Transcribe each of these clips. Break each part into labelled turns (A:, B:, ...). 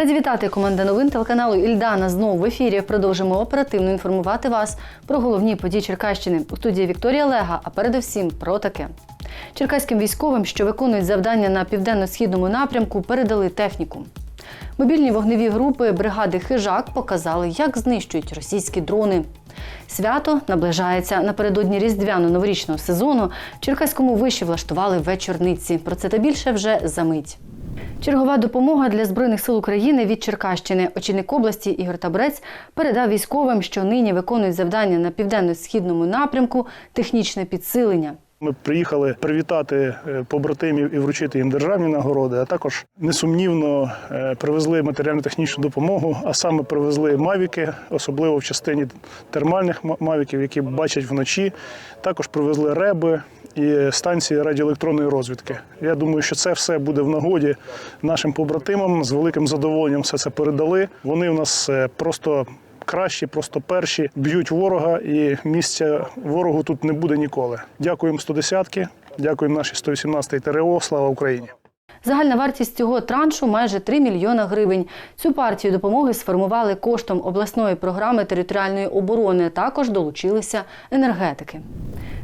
A: Раді вітати команда новин телеканалу Ільдана. Знову в ефірі продовжимо оперативно інформувати вас про головні події Черкащини. У студії Вікторія Лега, а передусім про таке. Черкаським військовим, що виконують завдання на південно-східному напрямку, передали техніку. Мобільні вогневі групи бригади Хижак показали, як знищують російські дрони. Свято наближається напередодні різдвяно-новорічного сезону. В Черкаському виші влаштували вечорниці. Про це та більше вже за мить. Чергова допомога для збройних сил України від Черкащини. Очільник області Ігор Табрець передав військовим, що нині виконують завдання на південно-східному напрямку технічне підсилення.
B: Ми приїхали привітати е, побратимів і вручити їм державні нагороди, а також несумнівно е, привезли матеріально-технічну допомогу, а саме привезли мавіки, особливо в частині термальних мавіків, які бачать вночі. Також привезли реби і станції радіоелектронної розвідки. Я думаю, що це все буде в нагоді нашим побратимам. З великим задоволенням все це передали. Вони у нас е, просто кращі, просто перші б'ють ворога, і місця ворогу тут не буде ніколи. Дякуємо 110-ки, дякуємо нашій 118-й ТРО. Слава Україні!
A: Загальна вартість цього траншу майже 3 мільйона гривень. Цю партію допомоги сформували коштом обласної програми територіальної оборони. Також долучилися енергетики.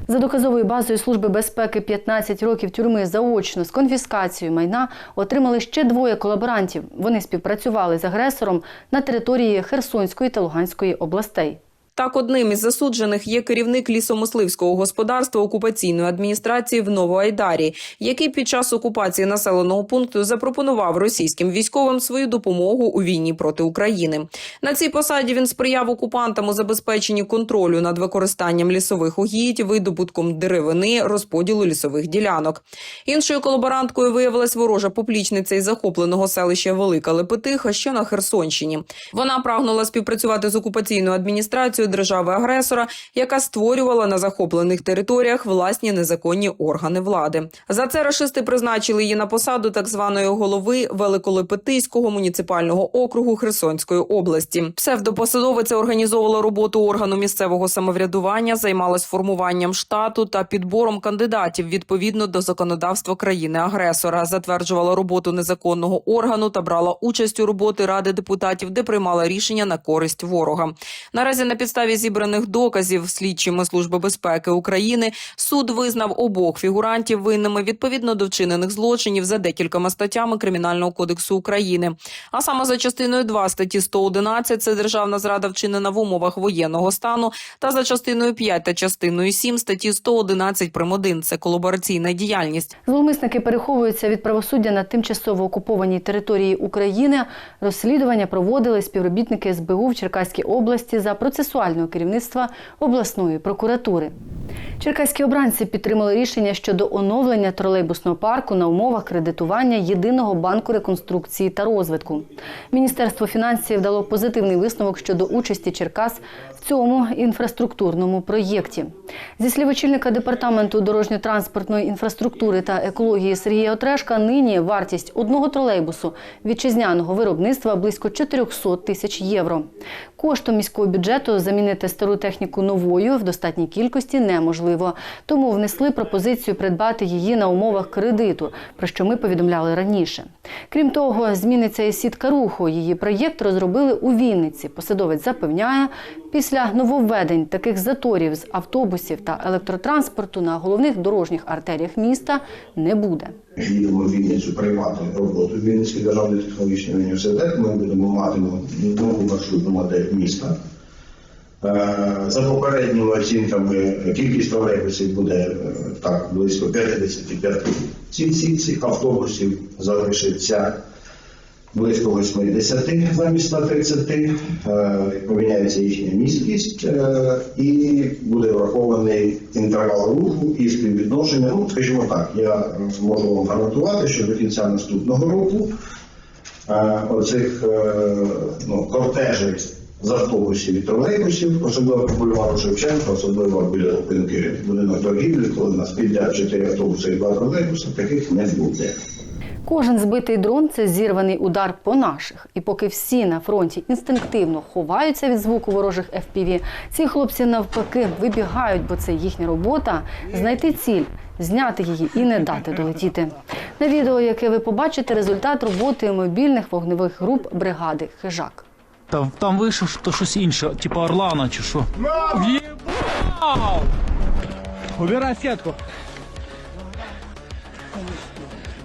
A: За доказовою базою Служби безпеки 15 років тюрми заочно з конфіскацією майна отримали ще двоє колаборантів. Вони співпрацювали з агресором на території Херсонської та Луганської областей.
C: Так, одним із засуджених є керівник лісомисливського господарства окупаційної адміністрації в Новоайдарі, який під час окупації населеного пункту запропонував російським військовим свою допомогу у війні проти України. На цій посаді він сприяв окупантам у забезпеченні контролю над використанням лісових угідь, видобутком деревини, розподілу лісових ділянок. Іншою колаборанткою виявилась ворожа поплічниця із захопленого селища Велика Лепетиха, що на Херсонщині. Вона прагнула співпрацювати з окупаційною адміністрацією держави-агресора, яка створювала на захоплених територіях власні незаконні органи влади. За це рашисти призначили її на посаду так званої голови Великолепетиського муніципального округу Херсонської області. Псевдопосадовиця організовувала роботу органу місцевого самоврядування, займалась формуванням штату та підбором кандидатів відповідно до законодавства країни-агресора, затверджувала роботу незаконного органу та брала участь у роботи ради депутатів, де приймала рішення на користь ворога. Наразі на підставі зібраних доказів слідчими служби безпеки України суд визнав обох фігурантів винними відповідно до вчинених злочинів за декількома статтями Кримінального кодексу України. А саме за частиною 2 статті 111 – це державна зрада вчинена в умовах воєнного стану, та за частиною 5 та частиною 7 статті 111 прим. 1 – це колабораційна діяльність.
A: Зловмисники переховуються від правосуддя на тимчасово окупованій території України. Розслідування проводили співробітники СБУ в Черкаській області за процесуального керівництва обласної прокуратури. Черкаські обранці підтримали рішення щодо оновлення тролейбусного парку на умовах кредитування єдиного банку реконструкції та розвитку. Міністерство фінансів дало позитивний висновок щодо участі Черкас в цьому інфраструктурному проєкті. Зі слів очільника департаменту дорожньо-транспортної інфраструктури та екології Сергія Отрешка, нині вартість одного тролейбусу вітчизняного виробництва близько 400 тисяч євро. Коштом міського бюджету замінити стару техніку новою в достатній кількості неможливо. Тому внесли пропозицію придбати її на умовах кредиту, про що ми повідомляли раніше. Крім того, зміниться і сітка руху. Її проєкт розробили у Вінниці. Посадовець запевняє, після нововведень таких заторів з автобусів та електротранспорту на головних дорожніх артеріях міста не буде.
D: Їдемо в Вінницю приймати роботу. Вінницький державний технологічний університет. Ми будемо мати нову маршрутну модель міста. Е, За попередніми оцінками, кількість тролейбусів буде е, так близько 55. Ці, ці, цих автобусів залишиться близько 80 замість 130, е, поміняється їхня місткість е, і буде врахований інтервал руху і співвідношення. Ну, скажімо так, я можу вам гарантувати, що до кінця наступного року оцих ну, кортежів з автобусів тролейбусів, особливо по бульвару Шевченка, особливо біля зупинки будинок торгівлі, коли нас підуть 4 автобуси і 2 тролейбуси, таких не буде.
A: Кожен збитий дрон це зірваний удар по наших. І поки всі на фронті інстинктивно ховаються від звуку ворожих FPV, ці хлопці навпаки вибігають, бо це їхня робота знайти ціль, зняти її і не дати долетіти. На відео, яке ви побачите, результат роботи мобільних вогневих груп бригади Хижак.
E: Там, там вийшов що- щось інше, типу Орлана чи що. Єбав!
F: Убирай сетку.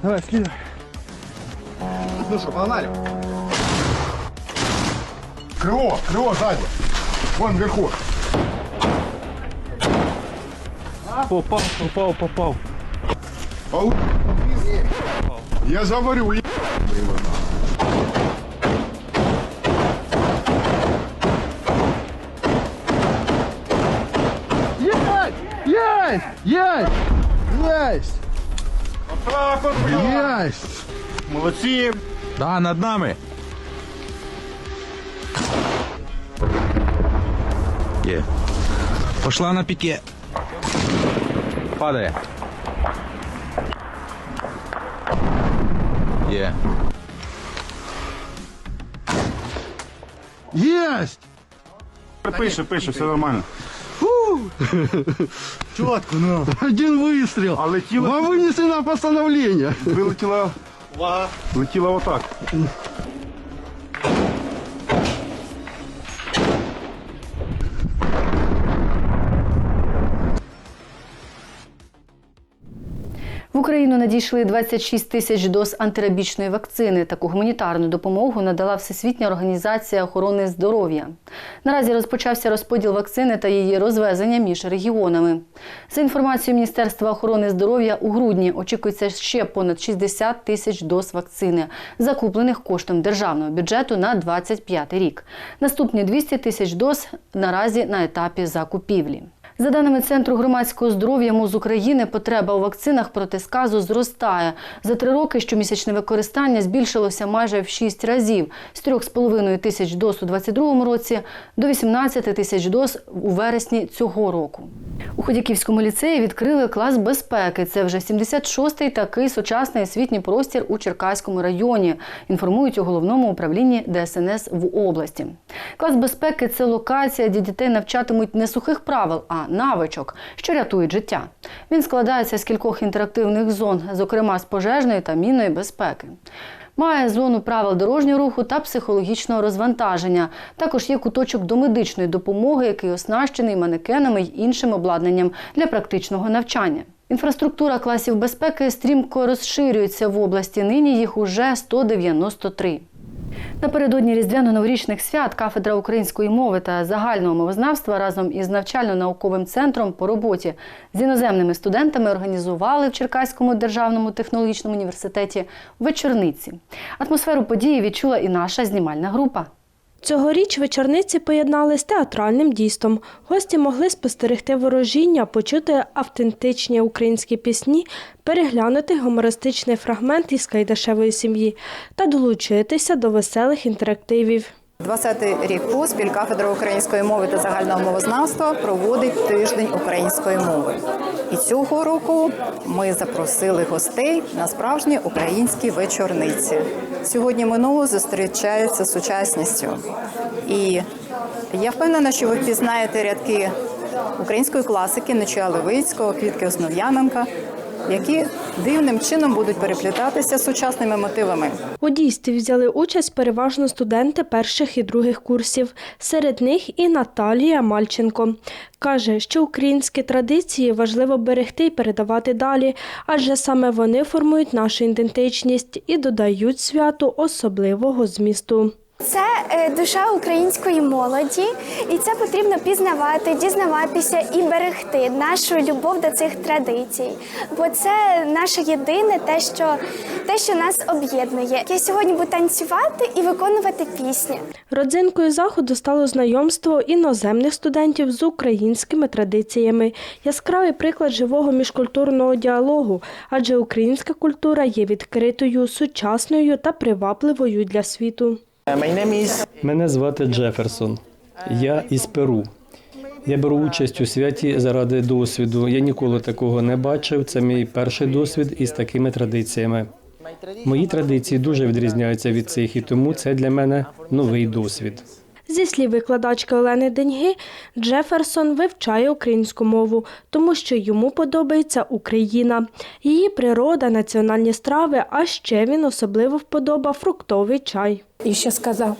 F: Давай, следуй.
G: Ну что, погнали. Крыло, крыло сзади. Вон вверху.
E: Попав, попав, попав.
G: Пол- Я говорю, е-
F: Есть! Есть! Есть! Есть!
G: Молодцы.
F: Да, над нами.
E: Є. Пошла на піке.
F: Падає. Є. Есть!
G: Пише, пише, все нормально.
F: Четко, ну. Один выстрел.
G: А летіло,
F: Вам вынесено постановлення.
G: вилетіла, летіла отак.
A: Україну надійшли 26 тисяч доз антирабічної вакцини. Таку гуманітарну допомогу надала Всесвітня організація охорони здоров'я. Наразі розпочався розподіл вакцини та її розвезення між регіонами. За інформацією Міністерства охорони здоров'я, у грудні очікується ще понад 60 тисяч доз вакцини, закуплених коштом державного бюджету на 2025 рік. Наступні 200 тисяч доз наразі на етапі закупівлі. За даними Центру громадського здоров'я МОЗ України, потреба у вакцинах проти сказу зростає. За три роки щомісячне використання збільшилося майже в шість разів з 3,5 тисяч доз у 2022 році до 18 тисяч доз у вересні цього року. У Ходяківському ліцеї відкрили клас безпеки. Це вже 76-й такий сучасний освітній простір у Черкаському районі. Інформують у головному управлінні ДСНС в області. Клас безпеки це локація, де дітей навчатимуть не сухих правил, а навичок, що рятують життя. Він складається з кількох інтерактивних зон, зокрема з пожежної та мінної безпеки. Має зону правил дорожнього руху та психологічного розвантаження. Також є куточок до медичної допомоги, який оснащений манекенами й іншим обладнанням для практичного навчання. Інфраструктура класів безпеки стрімко розширюється в області. Нині їх уже 193. Напередодні різдвяно-новорічних свят кафедра української мови та загального мовознавства разом із навчально-науковим центром по роботі з іноземними студентами організували в Черкаському державному технологічному університеті вечорниці. Атмосферу події відчула і наша знімальна група.
H: Цьогоріч вечорниці поєднали з театральним дійством. Гості могли спостерегти ворожіння, почути автентичні українські пісні, переглянути гумористичний фрагмент із Кайдашевої сім'ї та долучитися до веселих інтерактивів.
I: 20-й рік поспіль кафедра української мови та загального мовознавства проводить тиждень української мови. І цього року ми запросили гостей на справжні українські вечорниці. Сьогодні минуло зустрічається з сучасністю. І я впевнена, що ви впізнаєте рядки української класики Нечуя Левицького, Квітки Основ'яненка, які дивним чином будуть переплітатися з сучасними мотивами.
H: У дійстві взяли участь переважно студенти перших і других курсів. Серед них і Наталія Мальченко. Каже, що українські традиції важливо берегти і передавати далі, адже саме вони формують нашу ідентичність і додають святу особливого змісту.
J: Це е, душа української молоді, і це потрібно пізнавати, дізнаватися і берегти нашу любов до цих традицій. Бо це наше єдине, те, що те, що нас об'єднує. Я сьогодні буду танцювати і виконувати пісні.
H: Родзинкою заходу стало знайомство іноземних студентів з українськими традиціями. Яскравий приклад живого міжкультурного діалогу, адже українська культура є відкритою, сучасною та привабливою для світу.
K: Мене звати Джеферсон. Я із Перу. Я беру участь у святі заради досвіду. Я ніколи такого не бачив. Це мій перший досвід із такими традиціями. Мої традиції дуже відрізняються від цих, і тому це для мене новий досвід.
H: Зі слів викладачки Олени Деньги, Джеферсон вивчає українську мову, тому що йому подобається Україна, її природа, національні страви, а ще він особливо вподобав фруктовий чай.
L: І ще сказав: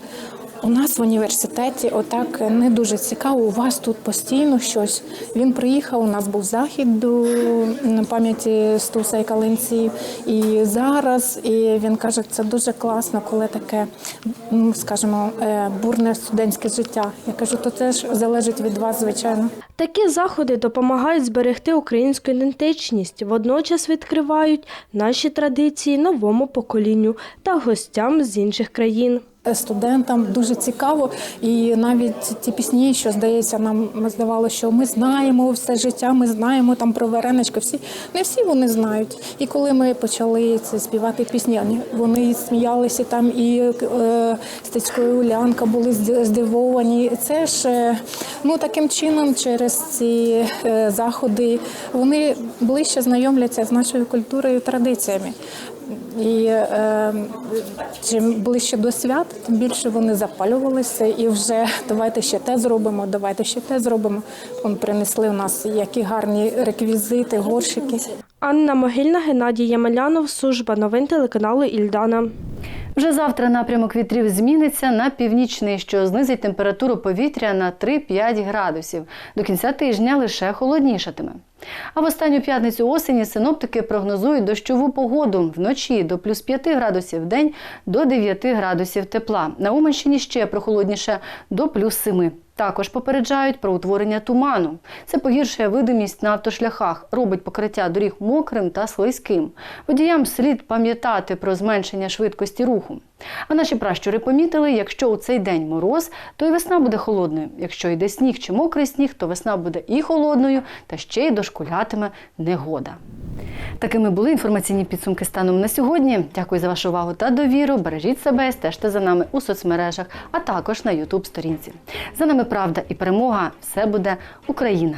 L: у нас в університеті отак не дуже цікаво. У вас тут постійно щось. Він приїхав. У нас був захід до пам'яті Стуса і Калинців. І зараз і він каже, це дуже класно, коли таке, м, скажімо, е, бурне студентське життя. Я кажу, то це ж залежить від вас, звичайно.
H: Такі заходи допомагають зберегти українську ідентичність, водночас відкривають наші традиції новому поколінню та гостям з інших країн.
L: Студентам дуже цікаво, і навіть ті пісні, що здається, нам здавалося, що ми знаємо все життя, ми знаємо там про варенички. Всі не всі вони знають. І коли ми почали це співати пісні, вони сміялися там, і е, Стецько і Улянка були здивовані. Це ж е, ну таким чином, через ці е, заходи, вони ближче знайомляться з нашою культурою традиціями. І е, чим ближче до свят, тим більше вони запалювалися і вже давайте ще те зробимо, давайте ще те зробимо. Вони принесли у нас які гарні реквізити, горщики.
H: Анна Могильна, Геннадій Ямелянов, служба новин телеканалу Ільдана.
A: Вже завтра напрямок вітрів зміниться на північний, що знизить температуру повітря на 3-5 градусів. До кінця тижня лише холоднішатиме. А в останню п'ятницю осені синоптики прогнозують дощову погоду вночі до плюс 5 градусів, в день до 9 градусів тепла. На Уманщині ще прохолодніше до плюс 7. Також попереджають про утворення туману. Це погіршує видимість на автошляхах, робить покриття доріг мокрим та слизьким. Водіям слід пам'ятати про зменшення швидкості руху. А наші пращури помітили, якщо у цей день мороз, то і весна буде холодною. Якщо йде сніг чи мокрий сніг, то весна буде і холодною, та ще й дошкулятиме негода. Такими були інформаційні підсумки станом на сьогодні. Дякую за вашу увагу та довіру. Бережіть себе, стежте за нами у соцмережах, а також на Ютуб сторінці. За нами правда і перемога. Все буде Україна!